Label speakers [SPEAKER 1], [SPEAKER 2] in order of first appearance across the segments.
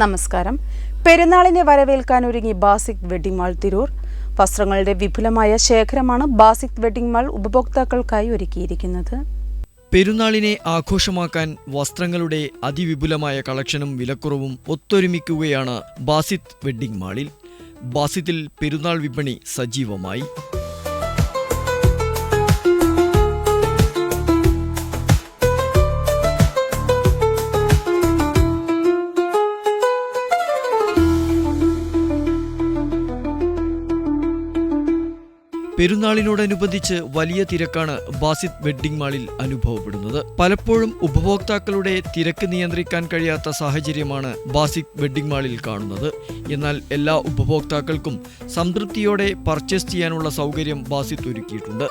[SPEAKER 1] നമസ്കാരം. പെരുന്നാളിനെ വരവേൽക്കാൻ ഒരുങ്ങി ബാസിക് വെഡിംഗ് മാൾ തിരൂർ. വസ്ത്രങ്ങളുടെ വിപുലമായ ശേഖരമാണ് ബാസിക് വെഡിംഗ് മാൾ ഉപഭോക്താക്കൾക്കായി ഒരുക്കിയിരിക്കുന്നത്.
[SPEAKER 2] പെരുന്നാളിനെ ആഘോഷമാക്കാൻ വസ്ത്രങ്ങളുടെ അതിവിപുലമായ കളക്ഷനും വിലക്കുറവും ഒത്തൊരുമിക്കുകയാണ് ബാസിത് വെഡിംഗ് മാളിൽ. ബാസിത്തിൽ പെരുന്നാൾ വിപണി സജീവമായി. പെരുന്നാളിനോടനുബന്ധിച്ച് വലിയ തിരക്കാണ് ബാസിത് വെഡ്ഡിംഗ് മാളിൽ അനുഭവപ്പെടുന്നത്. പലപ്പോഴും ഉപഭോക്താക്കളുടെ തിരക്ക് നിയന്ത്രിക്കാൻ കഴിയാത്ത സാഹചര്യമാണ് ബാസിത് വെഡ്ഡിംഗ് മാളിൽ കാണുന്നത്. എന്നാൽ എല്ലാ ഉപഭോക്താക്കൾക്കും സംതൃപ്തിയോടെ പർച്ചേസ് ചെയ്യാനുള്ള സൗകര്യം ബാസിത് ഒരുക്കിയിട്ടുണ്ട്.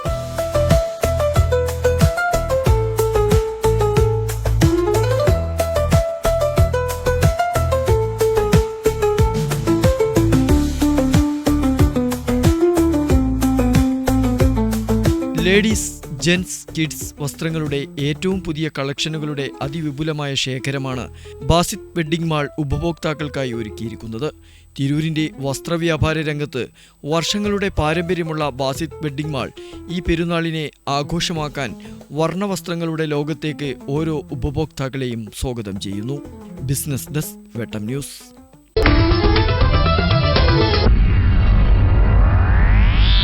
[SPEAKER 2] ലേഡീസ് ജെൻസ് കിഡ്സ് വസ്ത്രങ്ങളുടെ ഏറ്റവും പുതിയ കളക്ഷനുകളുടെ അതിവിപുലമായ ശേഖരമാണ് ബാസിത് വെഡ്ഡിംഗ് മാൾ ഉപഭോക്താക്കൾക്കായി ഒരുക്കിയിരിക്കുന്നത്. തിരൂരിന്റെ വസ്ത്രവ്യാപാര രംഗത്ത് വർഷങ്ങളുടെ പാരമ്പര്യമുള്ള ബാസിത് വെഡ്ഡിംഗ് മാൾ ഈ പെരുന്നാളിനെ ആഘോഷമാക്കാൻ വർണവസ്ത്രങ്ങളുടെ ലോകത്തേക്ക് ഓരോ ഉപഭോക്താക്കളെയും സ്വാഗതം ചെയ്യുന്നു. Business desk Vettam news.